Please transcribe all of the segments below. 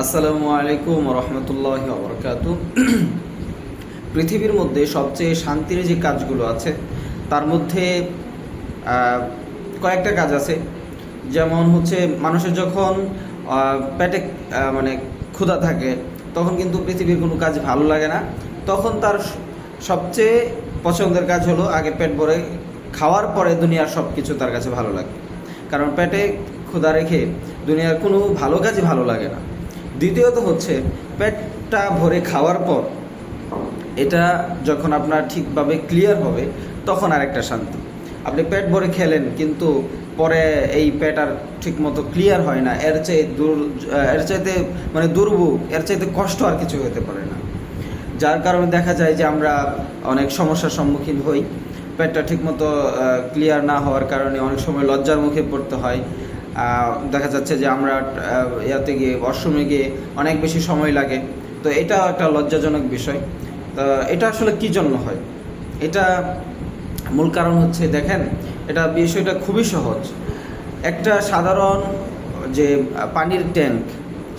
আসসালামু আলাইকুম রহমতুল্লাহ বরকাত পৃথিবীর মধ্যে সবচেয়ে শান্তির যে কাজগুলো আছে, তার মধ্যে কয়েকটা কাজ আছে। যেমন হচ্ছে মানুষের যখন পেটে মানে ক্ষুধা থাকে, তখন কিন্তু পৃথিবীর কোনো কাজ ভালো লাগে না। তখন তার সবচেয়ে পছন্দের কাজ হলো আগে পেট ভরে খাওয়ার পরে দুনিয়ার সব কিছু তার কাছে ভালো লাগে। কারণ পেটে ক্ষুধা রেখে দুনিয়ার কোনো ভালো কাজই ভালো লাগে না। দ্বিতীয়ত হচ্ছে পেটটা ভরে খাওয়ার পর এটা যখন আপনার ঠিকভাবে ক্লিয়ার হবে, তখন আরেকটা শান্তি। আপনি পেট ভরে খেলেন, কিন্তু পরে এই পেট আর ঠিক মতো ক্লিয়ার হয় না, এর চেয়ে দূর, এর চাইতে মানে দুর্ভোগ, এর চাইতে কষ্ট আর কিছু হতে পারে না। যার কারণে দেখা যায় যে আমরা অনেক সমস্যার সম্মুখীন হই, পেটটা ঠিকমতো ক্লিয়ার না হওয়ার কারণে অনেক সময় লজ্জার মুখে পড়তে হয় দেখা যাচ্ছে যে আমরা ইয়াতে গিয়ে ওয়াশরুমে গিয়ে অনেক বেশি সময় লাগে। তো এটা একটা লজ্জাজনক বিষয়। তো এটা আসলে কী জন্য হয়? এটা মূল কারণ হচ্ছে, দেখেন, এটা বিষয়টা খুবই সহজ। একটা সাধারণ যে পানির ট্যাঙ্ক,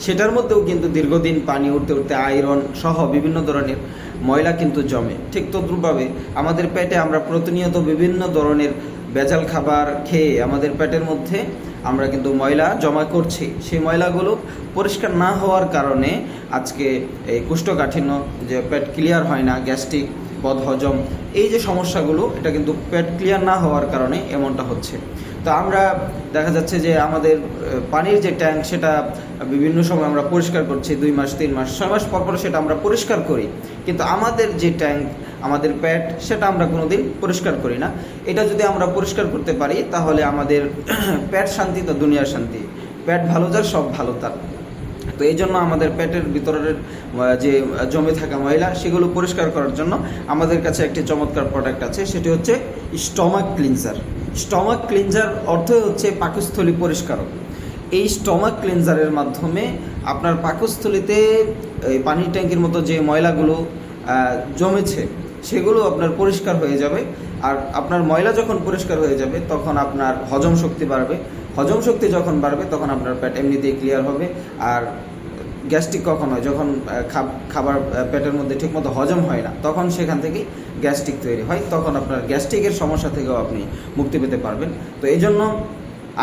সেটার মধ্যেও কিন্তু দীর্ঘদিন পানি উঠতে উঠতে আয়রন সহ বিভিন্ন ধরনের ময়লা কিন্তু জমে। ঠিক তদ্রুপভাবে আমাদের পেটে আমরা প্রতিনিয়ত বিভিন্ন ধরনের ভেজাল খাবার খেয়ে আমাদের পেটের মধ্যে আমরা কিন্তু ময়লা জমা করছি। সেই ময়লাগুলো পরিষ্কার না হওয়ার কারণে আজকে এই কুষ্ঠকাঠিন্য যে পেট ক্লিয়ার হয় না, গ্যাস্ট্রিক, বদহজম, এই যে সমস্যাগুলো, এটা কিন্তু পেট ক্লিয়ার না হওয়ার কারণে এমনটা হচ্ছে। তো আমরা দেখা যাচ্ছে যে আমাদের পানির যে ট্যাঙ্ক সেটা বিভিন্ন সময় আমরা পরিষ্কার করছি, দুই মাস, তিন মাস, ছয় মাস পর পর সেটা আমরা পরিষ্কার করি। কিন্তু আমাদের যে ট্যাঙ্ক, আমাদের পেট সেটা আমরা কোনোদিন পরিষ্কার করি না। এটা যদি আমরা পরিষ্কার করতে পারি, তাহলে আমাদের প্যাট শান্তি তো দুনিয়ার শান্তি। পেট ভালো যার, সব ভালো তার। তো এই জন্য আমাদের পেটের ভিতরের যে জমে থাকা ময়লা, সেগুলো পরিষ্কার করার জন্য আমাদের কাছে একটি চমৎকার প্রোডাক্ট আছে, সেটি হচ্ছে স্টমাক ক্লিনজার স্টমাক ক্লিনজার অর্থই হচ্ছে পাকস্থলী পরিষ্কারক। এই স্টমাক ক্লিনজারের মাধ্যমে আপনার পাকস্থলীতে পানির ট্যাঙ্কির মতো যে ময়লাগুলো জমেছে, সেগুলো আপনার পরিষ্কার হয়ে যাবে। আর আপনার ময়লা যখন পরিষ্কার হয়ে যাবে, তখন আপনার হজম শক্তি বাড়বে। হজম শক্তি যখন বাড়বে, তখন আপনার পেট এমনিতেই ক্লিয়ার হবে। আর গ্যাস্ট্রিক কখন হয়? যখন খাবার পেটের মধ্যে ঠিকমতো হজম হয় না, তখন সেখান থেকেই গ্যাস্ট্রিক তৈরি হয়। তখন আপনার গ্যাস্ট্রিকের সমস্যা থেকেও আপনি মুক্তি পেতে পারবেন। তো এই জন্য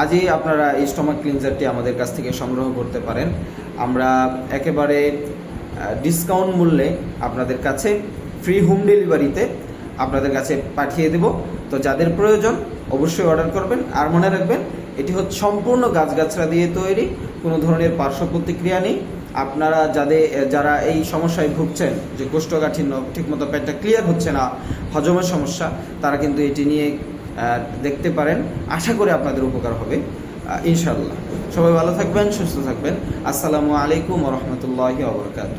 আজই আপনারা এই স্টমাক ক্লিনজারটি আমাদের কাছ থেকে সংগ্রহ করতে পারেন। আমরা একেবারে ডিসকাউন্ট মূল্যে আপনাদের কাছে ফ্রি হোম ডেলিভারিতে আপনাদের কাছে পাঠিয়ে দেব। তো যাদের প্রয়োজন অবশ্যই অর্ডার করবেন। আর মনে রাখবেন, এটি হচ্ছে সম্পূর্ণ গাছগাছরা দিয়ে তৈরি, কোনো ধরনের পার্শ্ব প্রতিক্রিয়া নেই। আপনারা যাদের যারা এই সমস্যায় ভুগছেন, যে কোষ্ঠকাঠিন্য ঠিকমতো পেটটা ক্লিয়ার হচ্ছে না, হজমের সমস্যা, তারা কিন্তু এটি নিয়ে দেখতে পারেন। আশা করি আপনাদের উপকার হবে ইনশাল্লাহ সবাই ভালো থাকবেন, সুস্থ থাকবেন। আসসালামু আলাইকুম রহমতুল্লাহ আবরকাত